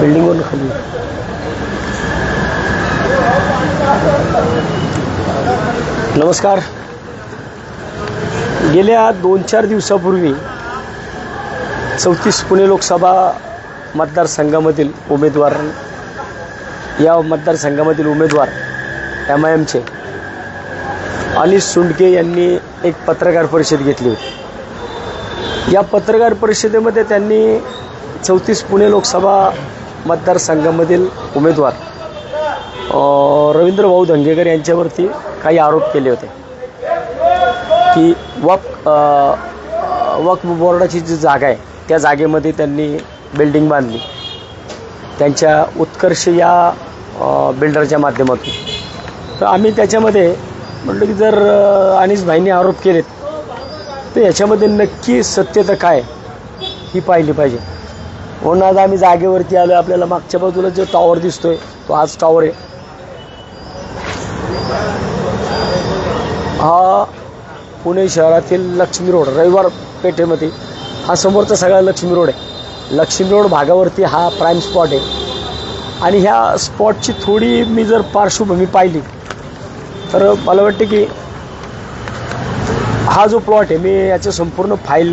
बिल्डिंगवरून खाली. नमस्कार. गेल्या दोन चार दिवसापूर्वी चौतीस पुणे लोकसभा मतदारसंघामधील उमेदवार या मतदारसंघामधील उमेदवार एम आय एमचे अनिश सुंडके यांनी एक पत्रकार परिषद घेतली होती. या पत्रकार परिषदेमध्ये त्यांनी चौतीस पुणे लोकसभा मतदारसंघामधील उमेदवार रवींद्रभाऊ रवींद्र भाऊ धंगेकर यांच्यावरती काही आरोप केले होते. की वक वक्फ बोर्डाची जी जागा आहे त्या जागेमध्ये त्यांनी बिल्डिंग बांधली. त्यांच्या उत्कर्ष या बिल्डरच्या माध्यमातून. तर आम्ही त्याच्यामध्ये म्हटलं की जर अनिस भाईंनी आरोप केलेत तर याच्यामध्ये नक्की सत्यता काय ही पाहिली पाहिजे. हो, म्हणून आज आम्ही जागेवरती आलो आपल्याला मागच्या बाजूला जो टॉवर दिसतोय तो आज टॉवर आहे. हा पुणे शहरातील लक्ष्मी रोड रविवार पेठेमध्ये. हा समोरचा सगळा लक्ष्मी रोड आहे. लक्ष्मी रोड भागावरती हा प्राईम स्पॉट आहे. आणि ह्या स्पॉटची थोडी मी जर पार्श्वभूमी पाहिली तर मला वाटतं की हा जो प्लॉट आहे मी याचं संपूर्ण फाईल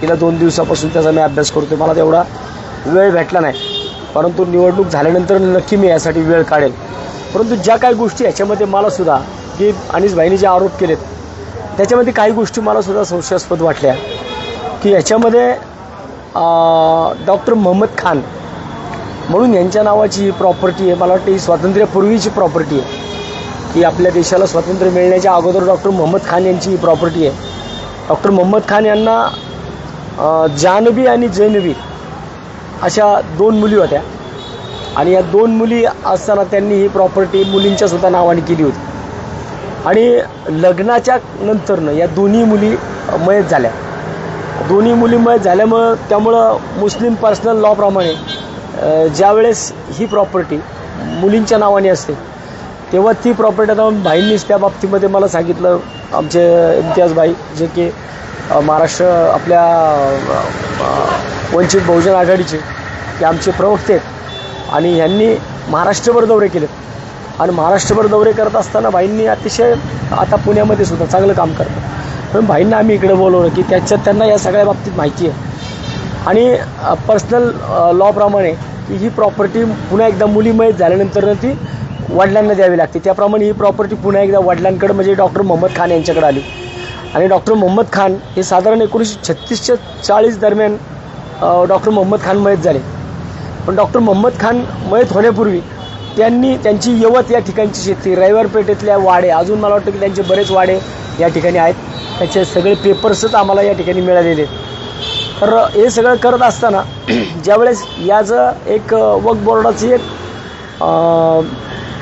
गेल्या दोन दिवसापासून त्याचा मी अभ्यास करतो मला तेवढा वेळ भेटला नाही. परंतु निवडणूक झाल्यानंतर नक्की मी यासाठी वेळ काढेल. परंतु ज्या काही गोष्टी याच्यामध्ये मला सुद्धा की अनिस भाईने जे आरोप केलेत त्याच्यामध्ये काही गोष्टी मला सुद्धा संशयास्पद वाटल्या. की याच्यामध्ये डॉक्टर मोहम्मद खान म्हणून यांच्या नावाची ही प्रॉपर्टी आहे. मला वाटतं ही स्वातंत्र्यापूर्वीची प्रॉपर्टी आहे. की आपल्या देशाला स्वातंत्र्य मिळण्याच्या अगोदर डॉक्टर मोहम्मद खान यांची ही प्रॉपर्टी आहे. डॉक्टर मोहम्मद खान यांना जानवी जानबी आणि जैनबी अशा दोन मुली होत्या. आणि या दोन मुली असताना त्यांनी ही प्रॉपर्टी मुलींच्या सुद्धा नावाने केली होती. आणि लग्नाच्या नंतरनं या दोन्ही मुली मयत झाल्या. दोन्ही मुली मयत झाल्यामुळं त्यामुळं मुस्लिम पर्सनल लॉप्रमाणे ज्यावेळेस ही प्रॉपर्टी मुलींच्या नावाने असते तेव्हा ती प्रॉपर्टी आता भाईंनीच त्या बाबतीमध्ये मला सांगितलं. आमचे इम्तियाज भाई जे की महाराष्ट्र आपल्या वंचित बहुजन आघाडीचे हे आमचे प्रवक्ते आहेत. आणि ह्यांनी महाराष्ट्रभर दौरे केलेत. आणि महाराष्ट्रभर दौरे करत असताना भाईंनी अतिशय आता पुण्यामध्ये सुद्धा चांगलं काम करतात. पण भाईंना आम्ही इकडे बोलवलं की त्याच्यात त्यांना या सगळ्या बाबतीत माहिती आहे. आणि पर्सनल लॉप्रमाणे की ही प्रॉपर्टी पुन्हा एकदा मुलीमयत झाल्यानंतर ती वडिलांना द्यावी लागते. त्याप्रमाणे ही प्रॉपर्टी पुन्हा एकदा वडिलांकडे म्हणजे डॉक्टर मोहम्मद खान यांच्याकडे आली. आणि डॉक्टर मोहम्मद खान हे साधारण एकोणीसशे छत्तीसच्या चाळीस दरम्यान डॉक्टर मोहम्मद खान मयत झाले. पण डॉक्टर मोहम्मद खान मयत होण्यापूर्वी त्यांनी त्यांची यवत या ठिकाणची शेती रविवार पेठेतल्या वाडे अजून मला वाटतं की त्यांचे बरेच वाडे या ठिकाणी आहेत. त्याचे सगळे पेपर्सच आम्हाला या ठिकाणी मिळालेले तर हे सगळं करत असताना ज्यावेळेस याचं एक वक बोर्डाची एक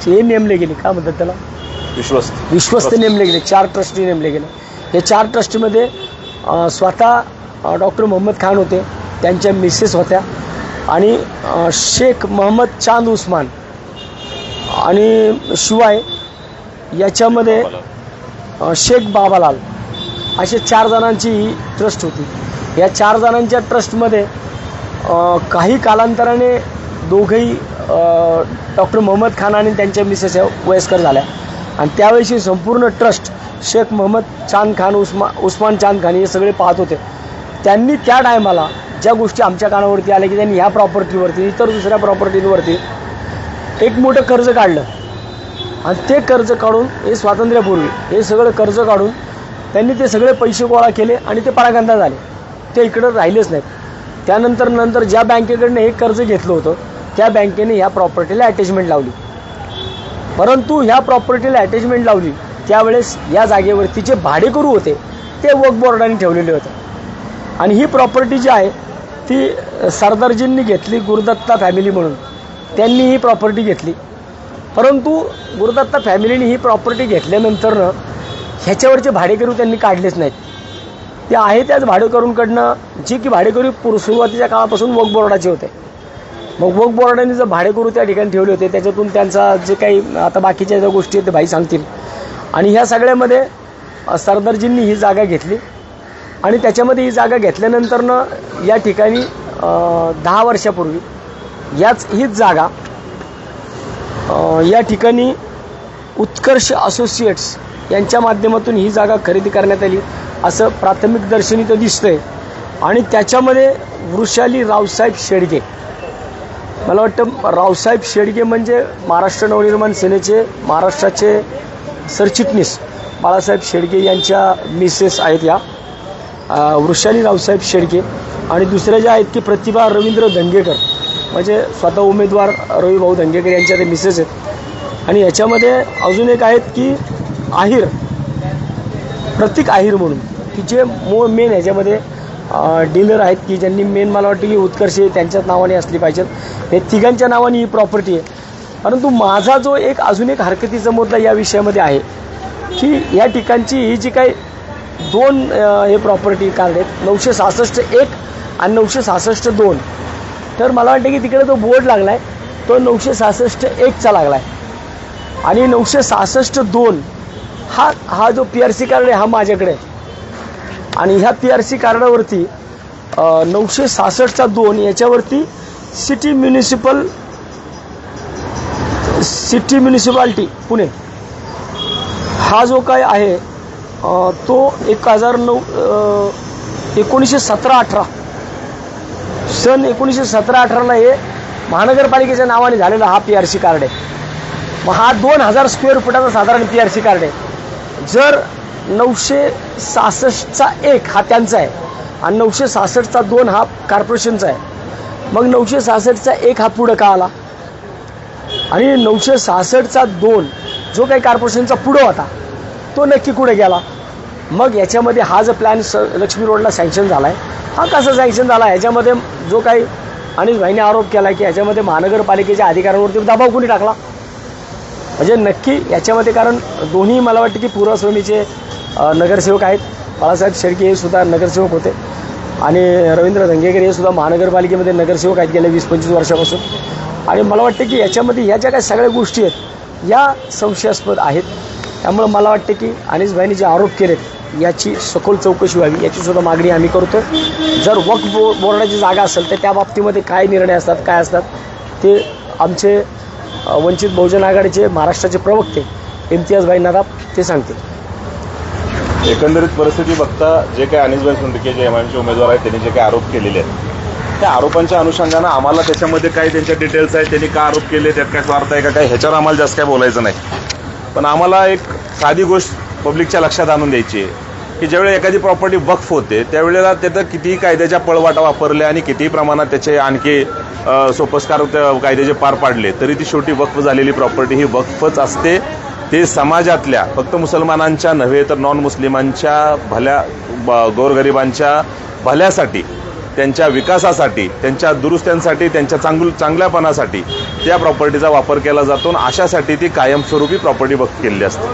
हे नेमले गेले. काय म्हणतात त्याला? विश्वस्त. विश्वस्त नेमले गेले. चार ट्रस्टी नेमले गेले. हे चार ट्रस्टीमध्ये स्वतः डॉक्टर मोहम्मद खान होते. त्यांच्या मिसेस होत्या. आणि शेख मोहम्मद चांद उस्मान आणि शिवाय याच्यामध्ये शेख बाबालाल असे चार जणांची ही ट्रस्ट होती. या चार जणांच्या ट्रस्टमध्ये काही कालांतराने दोघंही डॉक्टर मोहम्मद खान आणि त्यांच्या मिसेस या वयस्कर झाल्या. आणि त्यावेळेशी संपूर्ण ट्रस्ट शेख मोहम्मद चांद खान उस्मा उस्मान चांद खान हे सगळे पाहत होते. त्यांनी त्या टायमाला ज्या गोष्टी आमच्या कानावरती आल्या की त्यांनी ह्या प्रॉपर्टीवरती इतर दुसऱ्या प्रॉपर्टींवरती एक मोठं कर्ज काढलं. आणि ते कर्ज काढून हे स्वातंत्र्यापूर्वी हे सगळं कर्ज काढून त्यांनी ते सगळे पैसे गोळा केले आणि ते परागंदा झाले. ते इकडं राहिलेच नाहीत. त्यानंतर नंतर ज्या बँकेकडनं हे कर्ज घेतलं होतं त्या बँकेने ह्या प्रॉपर्टीला अटॅचमेंट लावली. परंतु ह्या प्रॉपर्टीला अटॅचमेंट लावली त्यावेळेस या जागेवरती जे भाडेकरू होते ते वक बोर्डाने ठेवलेले होते. आणि ही प्रॉपर्टी जी आहे ती सरदारजींनी घेतली गुरुदत्ता फॅमिली म्हणून. त्यांनी ही प्रॉपर्टी घेतली. परंतु गुरुदत्ता फॅमिलीने ही प्रॉपर्टी घेतल्यानंतरनं ह्याच्यावरचे भाडेकरू त्यांनी काढलेच नाहीत. ते आहे त्याच भाडेकरूंकडनं जे की भाडेकरू पूर सुरुवातीच्या काळापासून वक बोर्डाचे होते. मग वक बोर्डाने जर भाडेकरू त्या ठिकाणी ठेवले होते त्याच्यातून त्यांचा जे काही आता बाकीच्या ज्या गोष्टी आहेत ते भाई सांगतील. आणि ह्या सगळ्यामध्ये सरदारजींनी ही जागा घेतली. आणि त्याच्यामध्ये ही जागा घेतल्यानंतरनं या ठिकाणी दहा वर्षापूर्वी याच हीच जागा या ठिकाणी उत्कर्ष असोसिएट्स यांच्या माध्यमातून ही जागा खरेदी करण्यात आली. असं प्राथमिक दर्शनी तर दिसतंय. आणि त्याच्यामध्ये वृषाली रावसाहेब शेडगे. मला वाटतं रावसाहेब शेडगे म्हणजे महाराष्ट्र नवनिर्माण सेनेचे महाराष्ट्राचे सरचिटणीस बाळासाहेब शेडगे यांच्या मिसेस आहेत या. वृषाली रावसाहेब शेडके आणि दुसऱ्या ज्या आहेत की प्रतिभा रवींद्र धंगेकर म्हणजे स्वतः उमेदवार रवीभाऊ धंगेकर यांच्या ते मिसेस आहेत. आणि याच्यामध्ये अजून एक आहेत की आहिर प्रतीक आहिर म्हणून की जे मो मेन ह्याच्यामध्ये डीलर आहेत की ज्यांनी मेन मला वाटतं की उत्कर्ष त्यांच्याच नावाने असली पाहिजेत. हे तिघांच्या नावाने ही प्रॉपर्टी आहे. परंतु माझा जो एक अजून एक हरकतीचा मुद्दा या विषयामध्ये आहे की या ठिकाणची ही जी काही दोन हे प्रॉपर्टी कार्ड आहेत नऊशे सहासष्ट एक आणि नऊशे सहासष्ट दोन. तर मला वाटतं की तिकडे तो बोर्ड लागला आहे तो नऊशे सहासष्ट एकचा लागला आहे आणि नऊशे सहासष्ट दोन हा हा जो पी आर सी कार्ड आहे हा माझ्याकडे आहे. आणि ह्या पी आर सी कार्डावरती नऊशे सहासष्टचा दोन याच्यावरती city municipal city municipality Pune. हा जो काय आहे तो एक हजार नऊ एकोणीसशे सतरा अठरा. सन एकोणीसशे सतरा अठराला हे महानगरपालिकेच्या नावाने झालेला हा पी आर सी कार्ड आहे. मग हा दोन हजार स्क्वेअर फुटाचा साधारण पी आर सी कार्ड आहे. जर नऊशे सहासष्टचा एक हा त्यांचा आहे आणि नऊशे सहासष्टचा दोन हा कॉर्पोरेशनचा आहे. मग नऊशे सहासष्टचा एक हा पुढं का आला? आणि नऊशे सहासष्टचा दोन जो काही कॉर्पोरेशनचा पुढं होता तो नक्की कुठे गेला? मग याच्यामध्ये हा जो प्लॅन स लक्ष्मी रोडला सँक्शन झाला आहे हा कसा सँक्शन झाला? ह्याच्यामध्ये जो काही अनिल भाईने आरोप केला की याच्यामध्ये महानगरपालिकेच्या अधिकाऱ्यांवरती दबाव कोणी टाकला? म्हणजे नक्की याच्यामध्ये कारण दोन्ही मला वाटतं की पूर्वश्रमीचे नगरसेवक आहेत. बाळासाहेब शेळके हे सुद्धा नगरसेवक होते. आणि रवींद्र धंगेकर हे सुद्धा महानगरपालिकेमध्ये नगरसेवक आहेत गेल्या वीस पंचवीस वर्षापासून. आणि मला वाटतं की याच्यामध्ये ह्या ज्या काही सगळ्या गोष्टी आहेत या संशयास्पद आहेत. त्यामुळं मला वाटतं की अनिस भाईने जे आरोप केलेत याची सखोल चौकशी व्हावी. याची सुद्धा मागणी आम्ही करतो जर वक्फ बो बोर्डाची जागा असेल तर त्या बाबतीमध्ये काय निर्णय असतात काय असतात ते आमचे वंचित बहुजन आघाडीचे महाराष्ट्राचे प्रवक्ते इम्तियाजभाई नदाब ते सांगतील. एकंदरीत परिस्थिती बघता जे काही अनिसभाई सुंदके जे एम आयचे उमेदवार आहेत त्यांनी जे काही आरोप केलेले आहेत त्या आरोपांच्या अनुषंगानं आम्हाला त्याच्यामध्ये काय त्यांच्या डिटेल्स आहेत त्यांनी का आरोप केले त्यात काय स्वार्थ आहे का काय ह्याच्यावर आम्हाला जास्त काय बोलायचं नाही. पण आम्हाला एक साधी गोष्ट पब्लिकच्या लक्षात आणून द्यायची आहे की ज्यावेळी एखादी प्रॉपर्टी वक्फ होते त्यावेळेला त्याचं कितीही कायद्याच्या पळवाटा वापरल्या आणि कितीही प्रमाणात त्याचे आणखी सोपस्कार कायद्याचे पार पाडले तरी ती शेवटी वक्फ झालेली प्रॉपर्टी ही वक्फच असते. ते समाजातल्या फक्त मुसलमानांच्या नव्हे तर नॉन मुस्लिमांच्या भल्या ब- गोरगरिबांच्या भल्यासाठी त्यांच्या विकासासाठी त्यांच्या दुरुस्त्यांसाठी त्यांच्या चांगल चांगल्यापणासाठी त्या प्रॉपर्टीचा वापर केला जातो आणि अशासाठी ती कायमस्वरूपी प्रॉपर्टी वक्फ केलेली असते.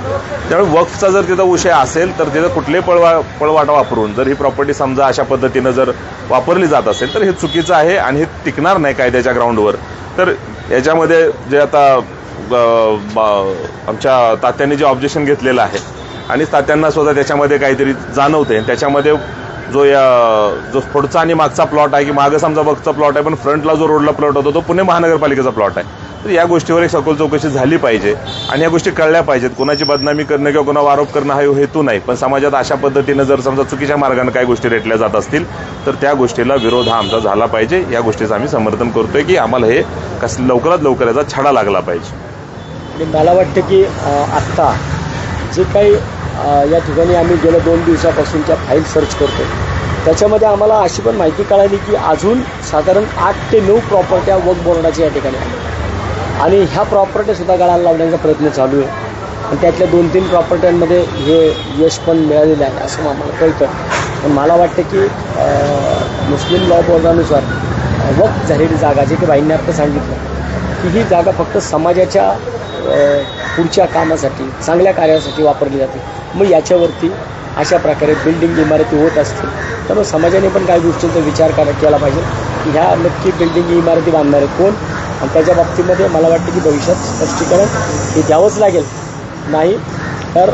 त्यामुळे वक्फचा जर तिथं विषय असेल तर तिथं कुठले पळवा पळवाटा वापरून जर ही प्रॉपर्टी समजा अशा पद्धतीनं जर वापरली जात असेल तर हे चुकीचं आहे आणि हे टिकणार नाही कायद्याच्या ग्राउंडवर तर याच्यामध्ये जे आता बा- आमच्या तात्यांनी जे ऑब्जेक्शन घेतलेलं आहे आणि तात्यांना स्वतः त्याच्यामध्ये काहीतरी जाणवते त्याच्यामध्ये जो या जो पुढचा आणि मागचा प्लॉट आहे की मागं समजा बघचा प्लॉट आहे पण फ्रंटला जो रोडला प्लॉट होतो तो पुणे महानगरपालिकेचा प्लॉट आहे. तर या गोष्टीवर एक सखोल चौकशी झाली पाहिजे आणि या गोष्टी कळल्या पाहिजेत. कोणाची बदनामी करणं किंवा कोणावर आरोप करणं हा हेतू नाही. पण समाजात अशा पद्धतीनं जर समजा चुकीच्या मार्गाने काही गोष्टी रेटल्या जात असतील तर त्या गोष्टीला विरोध हा आमचा झाला पाहिजे. या गोष्टीचं आम्ही समर्थन करतोय की आम्हाला हे कस लवकरात लवकर याचा छडा लागला पाहिजे. मला वाटतं की आत्ता जे काही या ठिकाणी आम्ही गेल्या दोन दिवसापासून त्या फाईल सर्च करतो त्याच्यामध्ये आम्हाला अशी पण माहिती कळाली की अजून साधारण आठ ते नऊ प्रॉपर्ट्या वक बोर्डाच्या या ठिकाणी आहेत. आणि ह्या प्रॉपर्ट्यासुद्धा गळाला लावण्याचा प्रयत्न चालू आहे. आणि त्यातल्या दोन तीन प्रॉपर्ट्यांमध्ये हे यश पण मिळालेलं आहे असं आम्हाला कळतं. पण मला वाटतं की मुस्लिम लॉ बोर्डानुसार अ, झालेली जागा जे की बाईंनी आता सांगितलं की ही जागा फक्त समाजाच्या पुढच्या कामासाठी चांगल्या कार्यासाठी वापरली जाते. मग याच्यावरती अशा प्रकारे बिल्डिंग इमारती होत असतील त्यामुळे समाजाने पण काही गोष्टींचा विचार करा केला पाहिजे. की ह्या नक्की बिल्डिंग इमारती बांधणारे कोण? आणि त्याच्या बाबतीमध्ये मला वाटतं की भविष्यात स्पष्टीकरण हे द्यावंच लागेल. नाही तर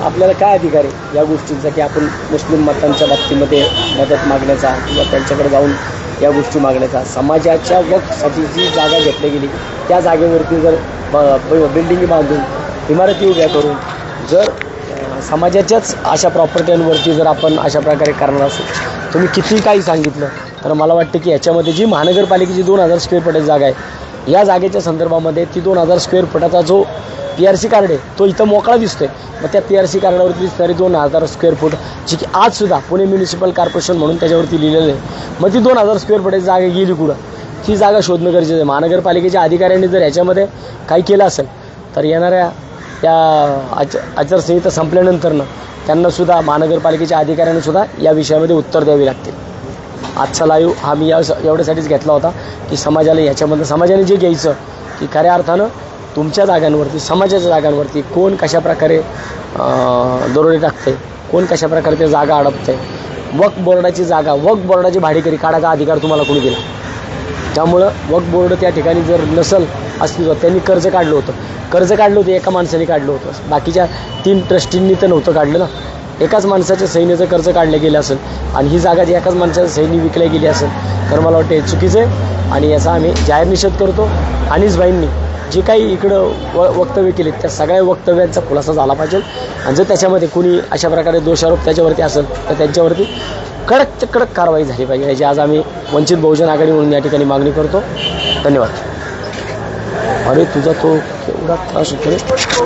आपल्याला काय अधिकार आहे या गोष्टींचा की आपण मुस्लिम मतांच्या बाबतीमध्ये मदत मागण्याचा किंवा त्यांच्याकडे जाऊन या गोष्टी मागण्याचा? समाजाच्या वक्फसाठी जी जागा घेतली गेली त्या जागेवरती जर बिल्डिंगी बांधून इमारती उभ्या करून जर समाजाच्याच अशा प्रॉपर्ट्यांवरती जर आपण अशा प्रकारे करणार असू तुम्ही किती काही सांगितलं तर मला वाटतं की याच्यामध्ये जी महानगरपालिकेची दोन हजार स्क्वेअर फुटाची जागा आहे या जागेच्या संदर्भामध्ये ती दोन हजार स्क्वेअर फुटाचा जो पी आर सी कार्ड आहे तो इथं मोकळा दिसतोय. मग त्या पी आर सी कार्डावरती दिसणारी दोन हजार स्क्वेअर फूट जी की आजसुद्धा पुणे म्युनिसिपल कॉर्पोरेशन म्हणून त्याच्यावरती लिहिलेलं आहे. मग ती दोन हजार स्क्वेअर फुटाची जागा गेली कुठं? ती जागा शोधणं गरजेचं आहे. महानगरपालिकेच्या अधिकाऱ्यांनी जर याच्यामध्ये काही केलं असेल तर येणाऱ्या त्या आच आचारसंहिता संपल्यानंतरनं त्यांनासुद्धा महानगरपालिकेच्या अधिकाऱ्यांनासुद्धा या विषयामध्ये उत्तर द्यावी लागतील. आजचा लाईव्ह हा मी या एवढ्यासाठीच घेतला होता की समाजाला याच्यामधलं समाजाने जे घ्यायचं की खऱ्या अर्थानं तुमच्या जागांवरती समाजाच्या जागांवरती कोण कशा प्रकारे दरोडे टाकते कोण कशा प्रकारे ते जागा अडपते वक बोर्डाची जागा वक बोर्डाची भाडेकरी काढायचा अधिकार तुम्हाला कोणी दिला? त्यामुळं वक्फ बोर्ड त्या ठिकाणी जर नसल अस्तित्वात त्यांनी कर्ज काढलं होतं. कर्ज काढलं होतं एका माणसाने काढलं होतं. बाकीच्या तीन ट्रस्टींनी तर नव्हतं काढलं ना. एकाच माणसाच्या सैन्याचं कर्ज काढलं गेलं असेल आणि ही जागा जी एकाच माणसाच्या सैनी विकल्या गेली असेल तर मला वाटतं हे चुकीचं आहे आणि याचा आम्ही जाहीर निषेध करतो. अनिसबाईंनी जे काही इकडं व वक्तव्य केले त्या सगळ्या वक्तव्यांचा खुलासा झाला पाहिजे. आणि जर त्याच्यामध्ये कुणी अशा प्रकारे दोषारोप त्याच्यावरती असेल तर त्यांच्यावरती कडक ते कडक कारवाई झाली पाहिजे. याची आज आम्ही वंचित बहुजन आघाडी म्हणून या ठिकाणी मागणी करतो. धन्यवाद. अरे तुझा तो केवढा त्रास होतो रे